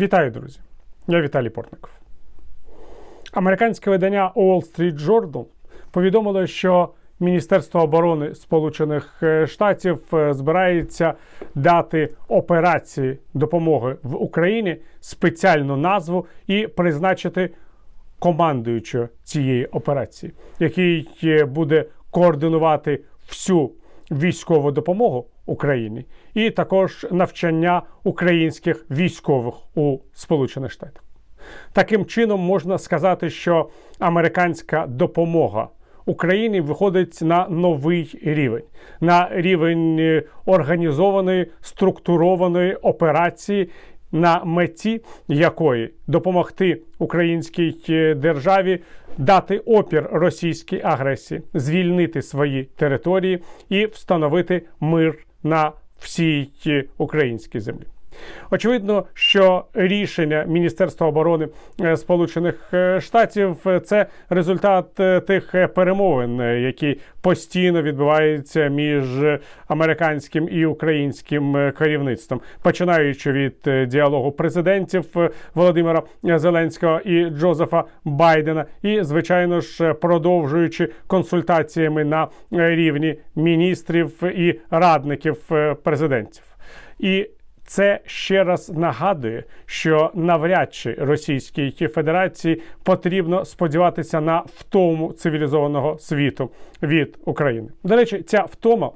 Вітаю, друзі! Я Віталій Портников. Американське видання Wall Street Journal повідомило, що Міністерство оборони Сполучених е, Штатів е, збирається дати операції допомоги в Україні спеціальну назву і призначити командуючого цієї операції, який е, буде координувати всю військову допомогу Україні, і також навчання українських військових у Сполучених Штатах. Таким чином можна сказати, що американська допомога Україні виходить на новий рівень, на рівень е, організованої структурованої операції, на меті якої допомогти українській е, державі дати опір російській агресії, звільнити свої території і встановити мир на всій українській землі. Очевидно, що рішення Міністерства оборони е, Сполучених е, Штатів е, це результат тих перемовин, які постійно відбуваються між американським і українським керівництвом, починаючи від діалогу президентів Володимира Зеленського і Джозефа Байдена, і звичайно ж продовжуючи консультаціями на рівні міністрів і радників президентів. І це ще раз нагадує, що навряд чи Російській Федерації потрібно сподіватися на втому цивілізованого світу від України. До речі, ця втома.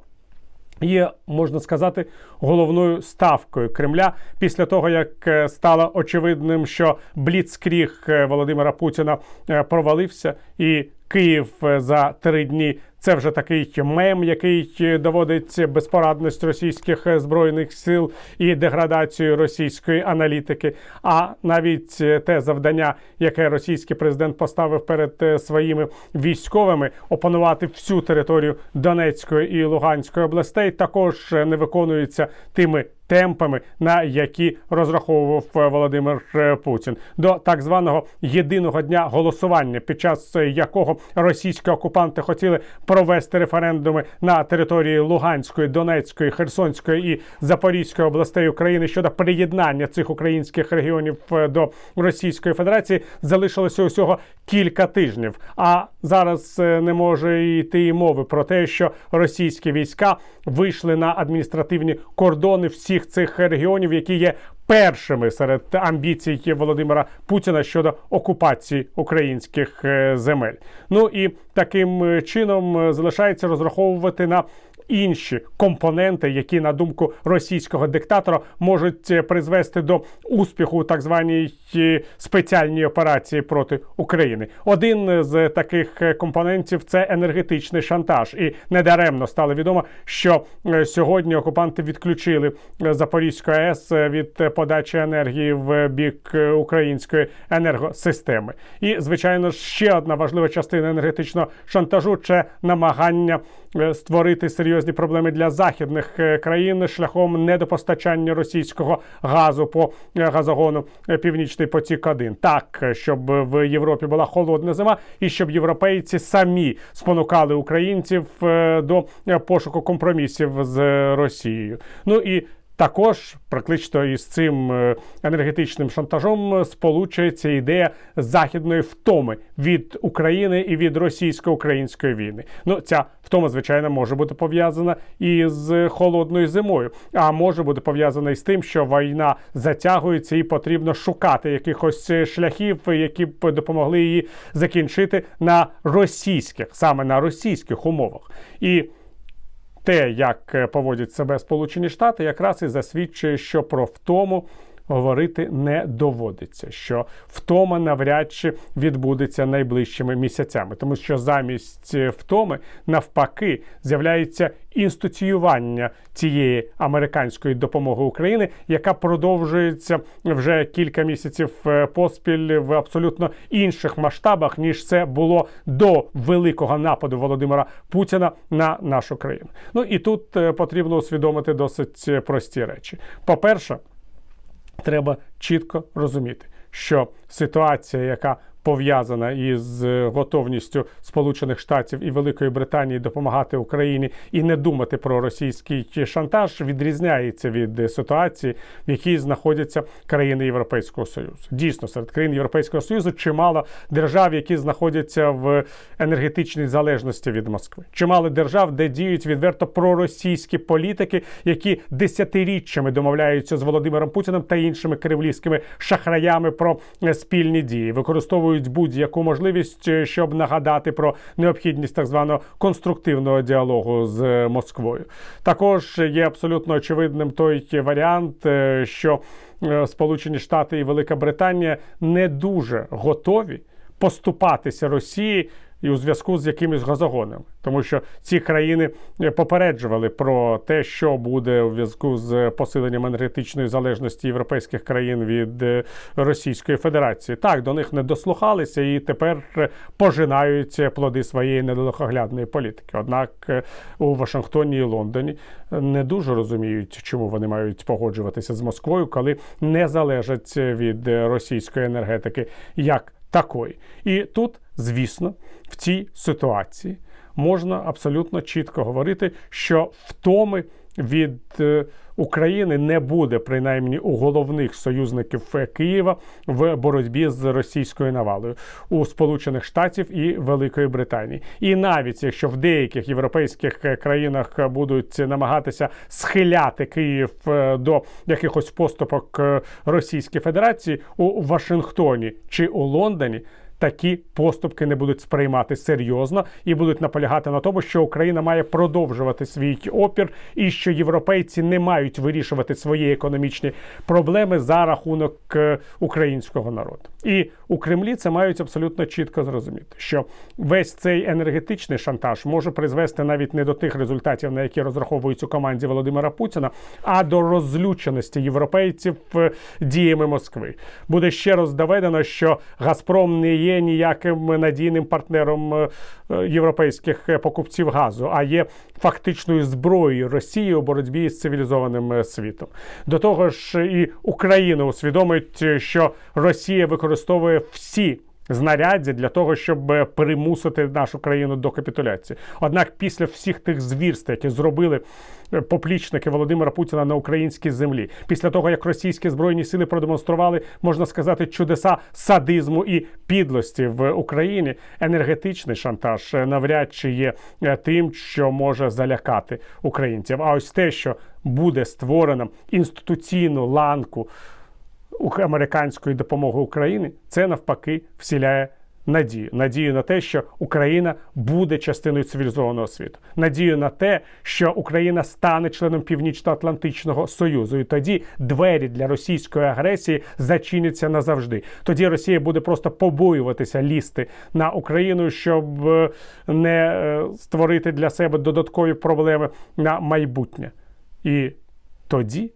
Є, можна сказати, головною ставкою Кремля після того, як е, стало очевидним, що бліцкріг е, Володимира Путіна е, провалився, і Київ е, за три дні це вже такий мем, який е, доводить безпорадність російських е, збройних сил і деградацію російської аналітики. А навіть те завдання, яке російський президент поставив перед своїми військовими, опанувати всю територію Донецької і Луганської областей, також не виконується тими. Темпами, на які розраховував е, Володимир е, Путін, до так званого єдиного дня голосування, під час е, якого російські окупанти хотіли провести референдуми на території Луганської, Донецької, Херсонської і Запорізької областей України щодо приєднання цих українських регіонів до Російської Федерації, залишилося усього кілька тижнів. А зараз не може йти і мови про те, що російські війська вийшли на адміністративні кордони всіх цих регіонів, які є першими серед амбіцій Володимира Путіна щодо окупації українських е, земель. Ну і таким е, чином е, залишається розраховувати на. Інші компоненти, які на думку російського диктатора можуть е, призвести до успіху у так званій е, спеціальній операції проти України. Один з таких е, компонентів це енергетичний шантаж, і недаремно стало відомо, що сьогодні окупанти відключили Запорізьку АЕС від подачі енергії в бік української енергосистеми. І звичайно ще одна важлива частина енергетичного шантажу це намагання створити серйозні проблеми для західних е, країн шляхом недопостачання російського газу по е, газогону е, Північний потік 1 Так, щоб в Європі була холодна зима, і щоб європейці самі спонукали українців до пошуку компромісів з Росією. Ну і також приклично із цим е, енергетичним шантажом е, сполучується ідея західної втоми від України і від російсько-української війни. Ну, ця втома, звичайно, може бути пов'язана і з холодною зимою, а може бути пов'язана і з тим, що війна затягується, і потрібно шукати якихось е, шляхів, які б допомогли її закінчити на російських, саме на російських умовах. І те, як е, поводять себе Сполучені Штати, якраз і засвідчує, що про втому говорити не доводиться, що втома навряд чи відбудеться найближчими місяцями, тому що замість е, втоми навпаки з'являється інституціювання цієї американської допомоги України, яка продовжується вже кілька місяців е, поспіль в абсолютно інших масштабах, ніж це було до великого нападу Володимира Путіна на нашу країну. Ну і тут е, потрібно усвідомити досить прості речі. По-перше, треба чітко розуміти, що ситуація, яка пов'язана із е, готовністю Сполучених Штатів і Великої Британії допомагати Україні і не думати про російський шантаж, відрізняється від е, ситуації, в якій знаходяться країни Європейського Союзу. Дійсно, серед країн Європейського Союзу чимало держав, які знаходяться в енергетичній залежності від Москви. Чимало держав, де діють відверто проросійські політики, які десятиріччями домовляються з Володимиром Путіним та іншими кремлівськими шахраями про е, спільні дії, використовують будь-яку можливість, е, щоб нагадати про необхідність так званого конструктивного діалогу з е, Москвою. Також є абсолютно очевидним той варіант, е, що Сполучені Штати і Велика Британія не дуже готові поступатися Росії і у зв'язку з якимись газогонами, тому що ці країни е, попереджували про те, що буде у зв'язку з посиленням енергетичної залежності європейських країн від е, Російської Федерації. Так до них не дослухалися і тепер е, пожинають плоди своєї недалекоглядної політики. Однак у Вашингтоні і Лондоні не дуже розуміють, чому вони мають погоджуватися з Москвою, коли не залежать від російської енергетики як такої. І тут, звісно, в цій ситуації можна абсолютно чітко говорити, що втоми від е, України не буде, принаймні у головних союзників Києва в боротьбі з російською навалою у Сполучених Штатів і Великої Британії. І навіть якщо в деяких європейських країнах будуть намагатися схиляти Київ е, до якихось поступок е, Російської Федерації у Вашингтоні чи у Лондоні такі поступки не будуть сприймати серйозно і будуть наполягати на тому, що Україна має продовжувати свій опір, і що європейці не мають вирішувати свої економічні проблеми за рахунок е, українського народу. І у Кремлі це мають абсолютно чітко зрозуміти, що весь цей енергетичний шантаж може призвести навіть не до тих результатів, на які розраховують у команді Володимира Путіна, а до розлюченості європейців е, діями Москви. Буде ще раз доведено, що Газпром не є ніяким надійним партнером е, е, європейських е, покупців газу, а є фактичною зброєю Росії у боротьбі з цивілізованим світом. До того ж, і Україна усвідомить, що Росія використовує всі. Знаряддя для того, щоб е, примусити нашу країну до капітуляції. Однак, після всіх тих звірств, які зробили е, поплічники Володимира Путіна на українській землі, після того як російські збройні сили продемонстрували, можна сказати, чудеса садизму і підлості в Україні, енергетичний шантаж е, навряд чи є тим, що може залякати українців. А ось те, що буде створено інституційну ланку американської допомоги Україні, це навпаки вселяє надію. Надію на те, що Україна буде частиною цивілізованого світу. Надію на те, що Україна стане членом Північно-Атлантичного Союзу. І тоді двері для російської агресії зачиняться назавжди. Тоді Росія буде просто побоюватися лізти на Україну, щоб е, не е, створити для себе додаткові проблеми на майбутнє. І тоді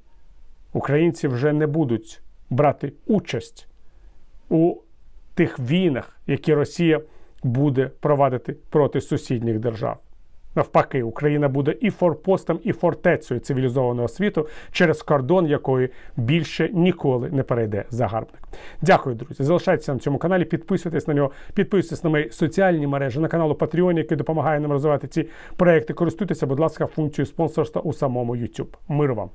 українці вже не будуть брати участь у тих війнах, які Росія буде провадити проти сусідніх держав. Навпаки, Україна буде і форпостом, і фортецею цивілізованого світу, через кордон якої більше ніколи не перейде загарбник. Дякую, друзі. Залишайтеся на цьому каналі, підписуйтесь на нього, підписуйтесь на мої соціальні мережі, на канал Patreon, який допомагає нам розвивати ці проекти. Користуйтеся, будь ласка, функцією спонсорства у самому YouTube. Миру вам!